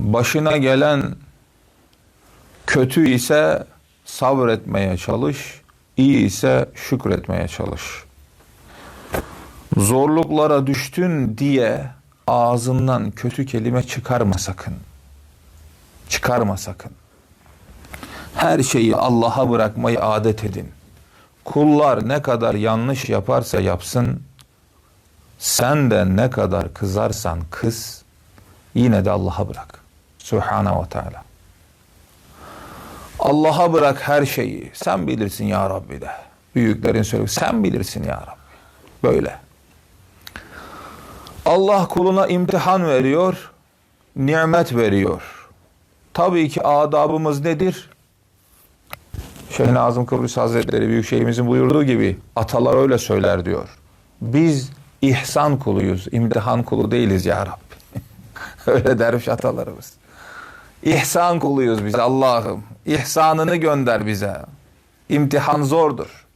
Başına gelen kötü ise sabretmeye çalış, iyi ise şükretmeye çalış. Zorluklara düştün diye ağzından kötü kelime çıkarma sakın. Çıkarma sakın. Her şeyi Allah'a bırakmayı adet edin. Kullar ne kadar yanlış yaparsa yapsın, sen de ne kadar kızarsan kız, yine de Allah'a bırak. Subhanahu ve Teala. Allah'a bırak her şeyi. Sen bilirsin ya Rabbi de. Büyüklerin söylüyor. Sen bilirsin ya Rabbi. Böyle. Allah kuluna imtihan veriyor, nimet veriyor. Tabii ki adabımız nedir? Şeyh Nazım Kıbrıs Hazretleri büyük şeyimizin buyurduğu gibi atalar öyle söyler diyor. Biz ihsan kuluyuz, imtihan kulu değiliz ya Rabbi. öyle derviş atalarımız. İhsan kuluyuz biz Allah'ım. İhsanını gönder bize. İmtihan zordur.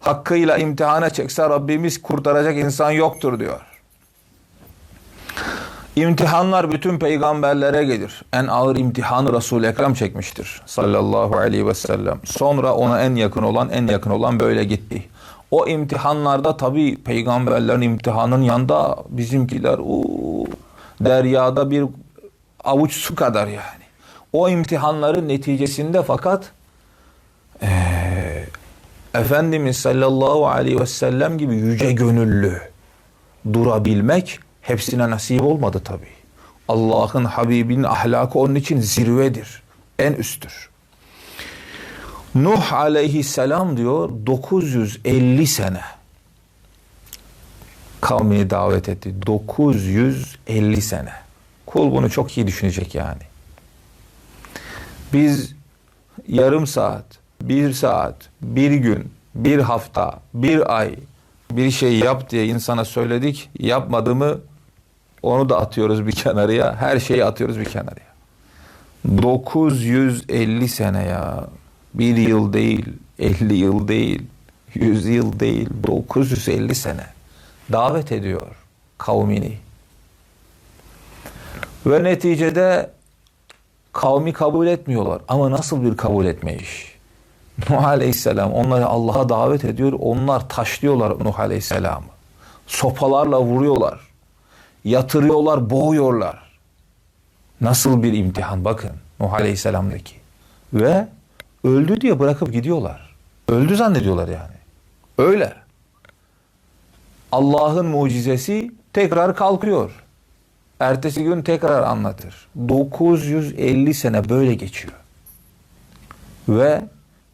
Hakkıyla imtihana çekse Rabbimiz kurtaracak insan yoktur diyor. İmtihanlar bütün peygamberlere gelir. En ağır imtihanı Resul-i Ekrem çekmiştir. Sallallahu aleyhi ve sellem. Sonra ona en yakın olan en yakın olan böyle gitti. O imtihanlarda tabi peygamberlerin imtihanının yanında bizimkiler uu, deryada bir avuç su kadar yani. O imtihanların neticesinde fakat eee Efendimiz sallallahu aleyhi ve sellem gibi yüce gönüllü durabilmek hepsine nasip olmadı tabi. Allah'ın Habibinin ahlakı onun için zirvedir. En üsttür. Nuh aleyhisselam diyor 950 sene kavmini davet etti. 950 sene. Kul bunu çok iyi düşünecek yani. Biz yarım saat, bir saat, bir gün, bir hafta, bir ay bir şey yap diye insana söyledik. Yapmadığımı onu da atıyoruz bir kenarıya. Her şeyi atıyoruz bir kenarıya. 950 sene ya. Bir yıl değil, 50 yıl değil, 100 yıl değil, 950 sene davet ediyor kavmini. Ve neticede kavmi kabul etmiyorlar. Ama nasıl bir kabul etmeyiş? Nuh Aleyhisselam onları Allah'a davet ediyor. Onlar taşlıyorlar Nuh Aleyhisselam'ı. Sopalarla vuruyorlar. Yatırıyorlar, boğuyorlar. Nasıl bir imtihan bakın Nuh Aleyhisselam'daki. Ve öldü diye bırakıp gidiyorlar. Öldü zannediyorlar yani. Öyle. Allah'ın mucizesi tekrar kalkıyor. Ertesi gün tekrar anlatır. 950 sene böyle geçiyor. Ve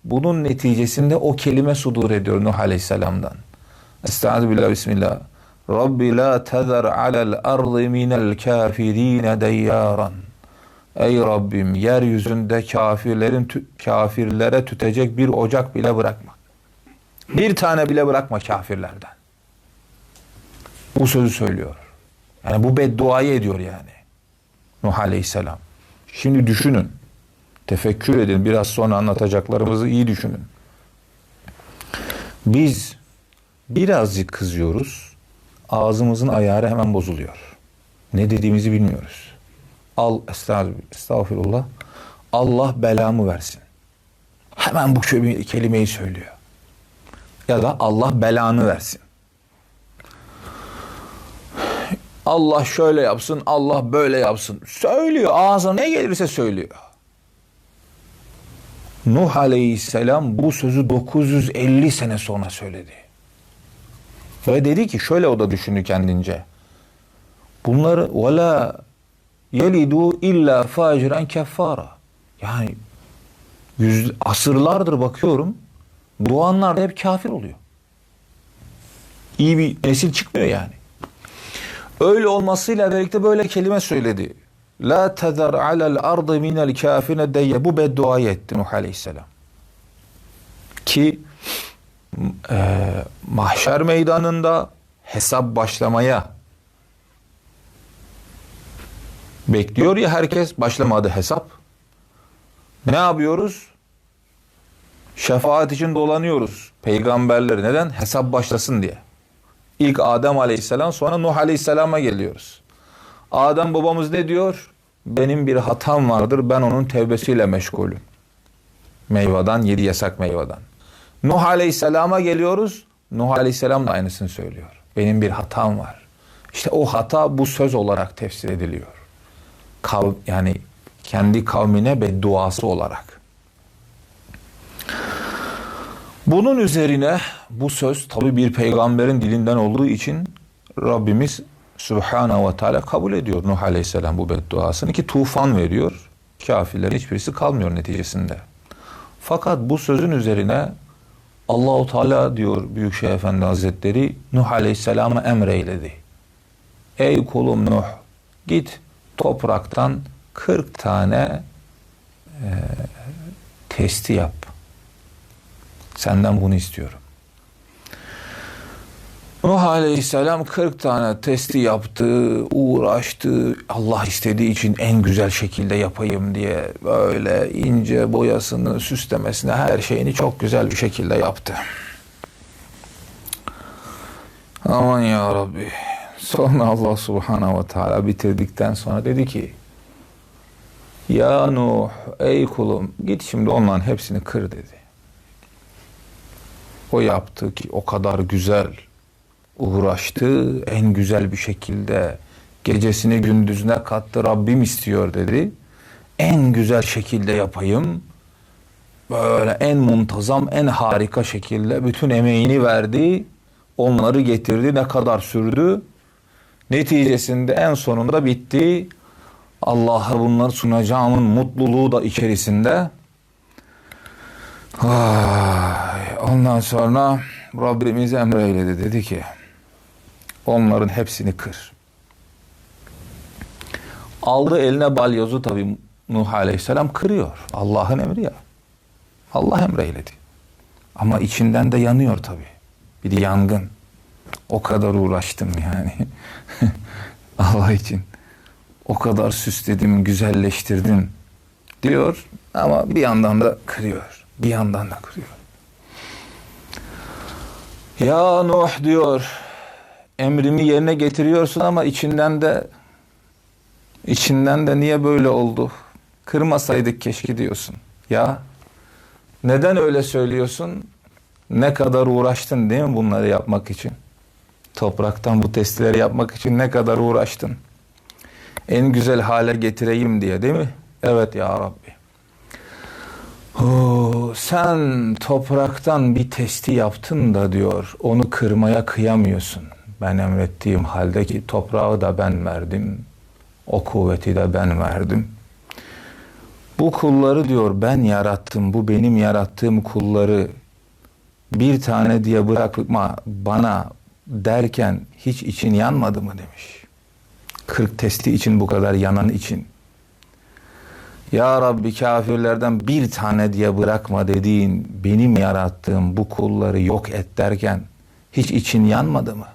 bunun neticesinde o kelime sudur ediyor Nuh Aleyhisselam'dan. Estaizu billah bismillah. Rabbi la tezer alel ardı minel kafirine deyyaran. Ey Rabbim yeryüzünde kafirlerin kafirlere tütecek bir ocak bile bırakma. Bir tane bile bırakma kafirlerden. Bu sözü söylüyor. Yani bu bedduayı ediyor yani. Nuh Aleyhisselam. Şimdi düşünün. Tefekkür edin. Biraz sonra anlatacaklarımızı iyi düşünün. Biz birazcık kızıyoruz. Ağzımızın ayarı hemen bozuluyor. Ne dediğimizi bilmiyoruz. Al estağfirullah. Allah belamı versin. Hemen bu kelimeyi söylüyor. Ya da Allah belanı versin. Allah şöyle yapsın, Allah böyle yapsın. Söylüyor, ağzına ne gelirse söylüyor. Nuh Aleyhisselam bu sözü 950 sene sonra söyledi. Ve dedi ki şöyle o da düşündü kendince. Bunları وَلَا yelidu illa faciran keffara. Yani yüz, asırlardır bakıyorum doğanlar da hep kafir oluyor. İyi bir nesil çıkmıyor yani. Öyle olmasıyla birlikte böyle kelime söyledi. La tezer alel ardı minel kafine deyye. Bu bedduayı etti Nuh Aleyhisselam. Ki e, mahşer meydanında hesap başlamaya bekliyor ya herkes başlamadı hesap. Ne yapıyoruz? Şefaat için dolanıyoruz peygamberleri. Neden? Hesap başlasın diye. İlk Adem Aleyhisselam sonra Nuh Aleyhisselam'a geliyoruz. Adem babamız ne diyor? benim bir hatam vardır ben onun tevbesiyle meşgulüm. Meyvadan yedi yasak meyvadan. Nuh Aleyhisselam'a geliyoruz. Nuh Aleyhisselam da aynısını söylüyor. Benim bir hatam var. İşte o hata bu söz olarak tefsir ediliyor. Kav, yani kendi kavmine bedduası olarak. Bunun üzerine bu söz tabi bir peygamberin dilinden olduğu için Rabbimiz Subhanahu ve Teala kabul ediyor Nuh Aleyhisselam bu bedduasını ki tufan veriyor. Kafirlerin hiçbirisi kalmıyor neticesinde. Fakat bu sözün üzerine Allahu Teala diyor Büyükşehir Efendi Hazretleri Nuh Aleyhisselam'a emreyledi. Ey kulum Nuh git topraktan 40 tane e, testi yap. Senden bunu istiyorum. Nuh Aleyhisselam 40 tane testi yaptı, uğraştı. Allah istediği için en güzel şekilde yapayım diye böyle ince boyasını, süslemesine her şeyini çok güzel bir şekilde yaptı. Aman ya Rabbi. Sonra Allah Subhanahu ve Teala bitirdikten sonra dedi ki Ya Nuh ey kulum git şimdi onların hepsini kır dedi. O yaptı ki o kadar güzel uğraştı en güzel bir şekilde gecesini gündüzüne kattı Rabbim istiyor dedi. En güzel şekilde yapayım. Böyle en muntazam, en harika şekilde bütün emeğini verdi. Onları getirdi. Ne kadar sürdü? Neticesinde en sonunda bitti. Allah'a bunları sunacağımın mutluluğu da içerisinde. Ay, ondan sonra Rabbimiz emreyledi dedi ki onların hepsini kır. Aldı eline balyozu tabi Nuh Aleyhisselam kırıyor. Allah'ın emri ya. Allah emreyledi. Ama içinden de yanıyor tabi. Bir de yangın. O kadar uğraştım yani. Allah için. O kadar süsledim, güzelleştirdim diyor. Ama bir yandan da kırıyor. Bir yandan da kırıyor. Ya Nuh diyor emrimi yerine getiriyorsun ama içinden de içinden de niye böyle oldu? Kırmasaydık keşke diyorsun. Ya neden öyle söylüyorsun? Ne kadar uğraştın değil mi bunları yapmak için? Topraktan bu testleri yapmak için ne kadar uğraştın? En güzel hale getireyim diye değil mi? Evet ya Rabbi. Oo, sen topraktan bir testi yaptın da diyor onu kırmaya kıyamıyorsun. Ben emrettiğim halde ki toprağı da ben verdim. O kuvveti de ben verdim. Bu kulları diyor ben yarattım. Bu benim yarattığım kulları bir tane diye bırakma bana derken hiç için yanmadı mı demiş. Kırk testi için bu kadar yanan için. Ya Rabbi kafirlerden bir tane diye bırakma dediğin benim yarattığım bu kulları yok et derken hiç için yanmadı mı?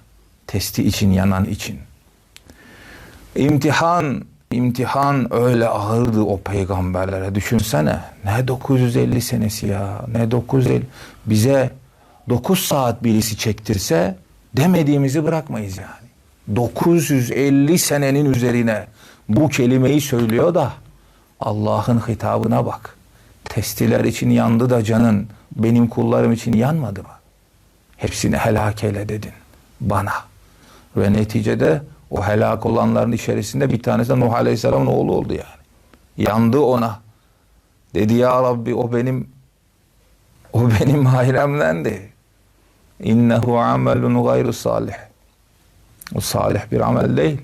Testi için yanan için. İmtihan, imtihan öyle ağırdı o peygamberlere. Düşünsene ne 950 senesi ya ne 950 bize 9 saat birisi çektirse demediğimizi bırakmayız yani. 950 senenin üzerine bu kelimeyi söylüyor da Allah'ın hitabına bak. Testiler için yandı da canın benim kullarım için yanmadı mı? Hepsini helak eyle dedin bana. Ve neticede o helak olanların içerisinde bir tanesi de Nuh Aleyhisselam'ın oğlu oldu yani. Yandı ona. Dedi ya Rabbi o benim o benim ailemdendi. İnnehu amelun gayru salih. O salih bir amel değil.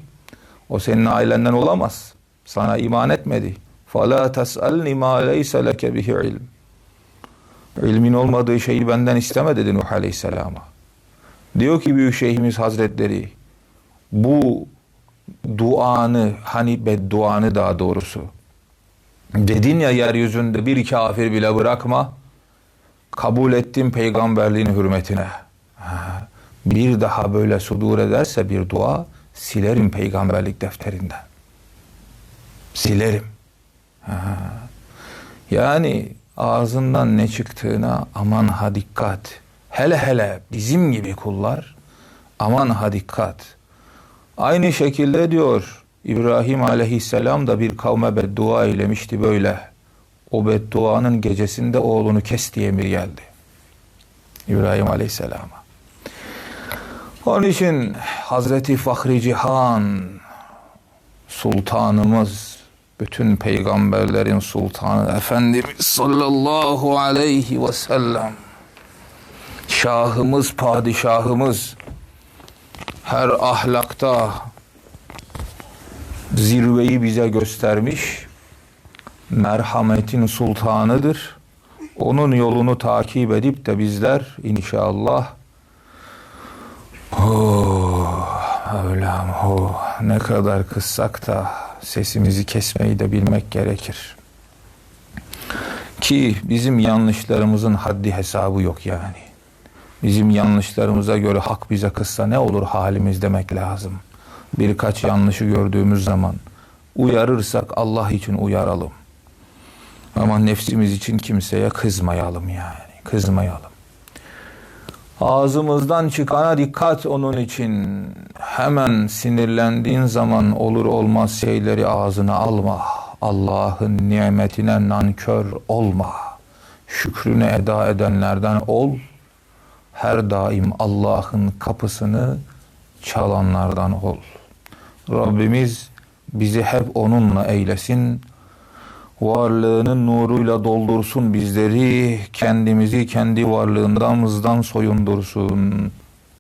O senin ailenden olamaz. Sana iman etmedi. فَلَا تَسْأَلْنِ مَا لَيْسَ لَكَ بِهِ ilm. İlmin olmadığı şeyi benden isteme dedi Nuh Aleyhisselam'a. Diyor ki Büyük Şeyhimiz Hazretleri bu duanı hani bedduanı daha doğrusu dedin ya yeryüzünde bir kafir bile bırakma kabul ettim peygamberliğin hürmetine. Bir daha böyle sudur ederse bir dua silerim peygamberlik defterinden. Silerim. Yani ağzından ne çıktığına aman ha dikkat. Hele hele bizim gibi kullar aman ha dikkat. Aynı şekilde diyor İbrahim aleyhisselam da bir kavme beddua eylemişti böyle. O bedduanın gecesinde oğlunu kes diye emir geldi. İbrahim aleyhisselama. Onun için Hazreti Fahri Cihan sultanımız bütün peygamberlerin sultanı Efendimiz sallallahu aleyhi ve sellem şahımız padişahımız her ahlakta zirveyi bize göstermiş merhametin sultanıdır. Onun yolunu takip edip de bizler inşallah Oh, Mevlam oh, ne kadar kıssak da sesimizi kesmeyi de bilmek gerekir. Ki bizim yanlışlarımızın haddi hesabı yok yani. Bizim yanlışlarımıza göre hak bize kızsa ne olur halimiz demek lazım. Birkaç yanlışı gördüğümüz zaman uyarırsak Allah için uyaralım. Ama nefsimiz için kimseye kızmayalım yani. Kızmayalım. Ağzımızdan çıkana dikkat onun için. Hemen sinirlendiğin zaman olur olmaz şeyleri ağzına alma. Allah'ın nimetine nankör olma. Şükrünü eda edenlerden ol. Her daim Allah'ın kapısını çalanlardan ol. Rabbimiz bizi hep onunla eylesin. Varlığının nuruyla doldursun bizleri, kendimizi kendi varlığındamızdan soyundursun.